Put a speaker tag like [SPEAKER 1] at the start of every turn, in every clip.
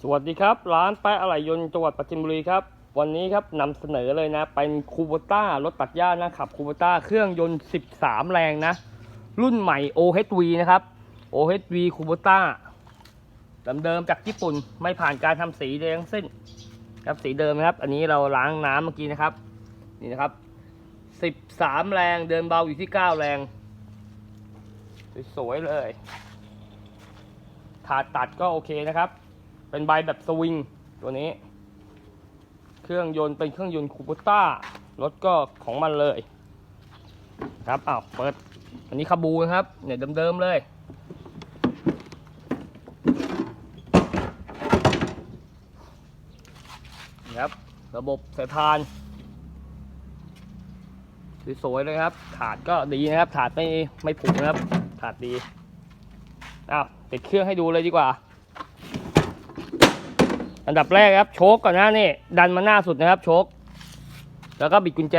[SPEAKER 1] สวัสดีครับร้านแปะอะไหล่ยนต์จังหวัดปราจินบุรีครับ วันนี้ครับนำเสนอเลยนะ เป็นคูโบต้ารถตัดหญ้านะขับคูโบต้าเครื่องยนต์ 13 แรงนะ รุ่นใหม่ OHV นะครับ OHV คูโบต้าเดิมๆจากญี่ปุ่นไม่ผ่านการทำสีใดทั้งสิ้นครับสีเดิมนะครับ อันนี้เราล้างน้ำเมื่อกี้นะครับ นี่นะครับ 13 แรงเดินเบาอยู่ที่ 9 แรง สวยๆเลยถาดตัดก็โอเคนะครับ เป็นใบแบบสวิงตัวนี้ เครื่องยนต์เป็นเครื่องยนต์คูปต้ารถก็ของมันเลย ครับอ้าวเปิด อันนี้คาบูนะครับ เนี่ยเดิมๆเลยนะครับ ระบบสายพานสวยๆเลยครับ ถาดก็ดีนะครับ ถาดไม่ไม่ผุนะครับ ถาดดีอ้าวติดเครื่องให้ดูเลยดีกว่า อันดับแรกครับโชคก่อนนะนี่ดันมาหน้าสุดนะครับโชคแล้วก็บิดกุญแจ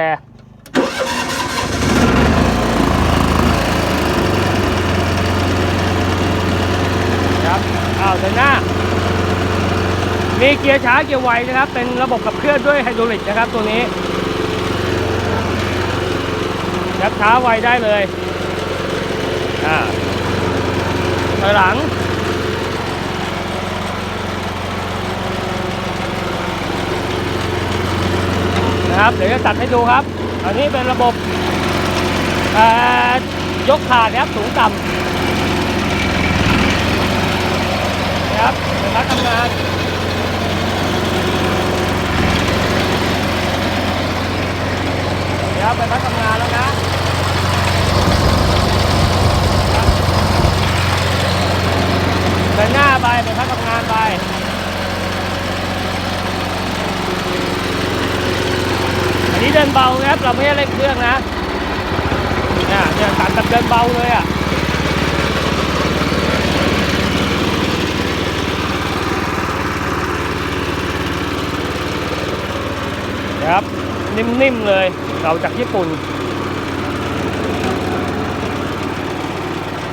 [SPEAKER 1] ครับอ้าวเดินหน้า มีเกียร์ช้าเกียร์ไวนะครับ เป็นระบบขับเคลื่อนด้วยไฮดรอลิกนะครับตัวนี้ยับช้าไวได้เลย อ่าถอยหลัง นะครับ เดี๋ยวจะตัดให้ดูครับ อันนี้เป็นระบบยกขานะครับสูงต่ำนะครับเป็นกาทำงานเดี๋ยวเป็นกาทำงานแล้วนะ เดินหน้าไปเป็นพักทำงานไป อันนี้ เดินเบานะครับ เราไม่ได้เร่งเครื่องนะเนี่ยเนี่ยตัดแบบเดินเบาเลยอะนะครับ นิ่มๆเลยเราจากญี่ปุ่น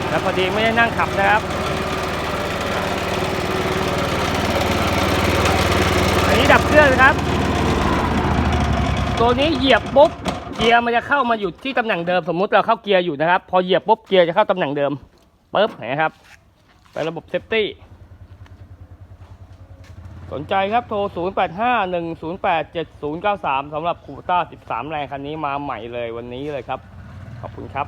[SPEAKER 1] แล้วพอดีไม่ได้นั่งขับนะครับ อันนี้ดับเครื่องนะครับ ตัวนี้เหยียบปุ๊บเกียร์มันจะเข้ามาอยู่ที่ตำแหน่งเดิมสมมุติเราเข้าเกียร์อยู่นะครับ พอเหยียบปุ๊บเกียร์จะเข้าตำแหน่งเดิมปุ๊บนะครับไประบบเซฟตี้สนใจครับโทร 0851087093สำหรับคูต้า 13 แรงคันนี้มาใหม่เลยวันนี้เลยครับ ขอบคุณครับ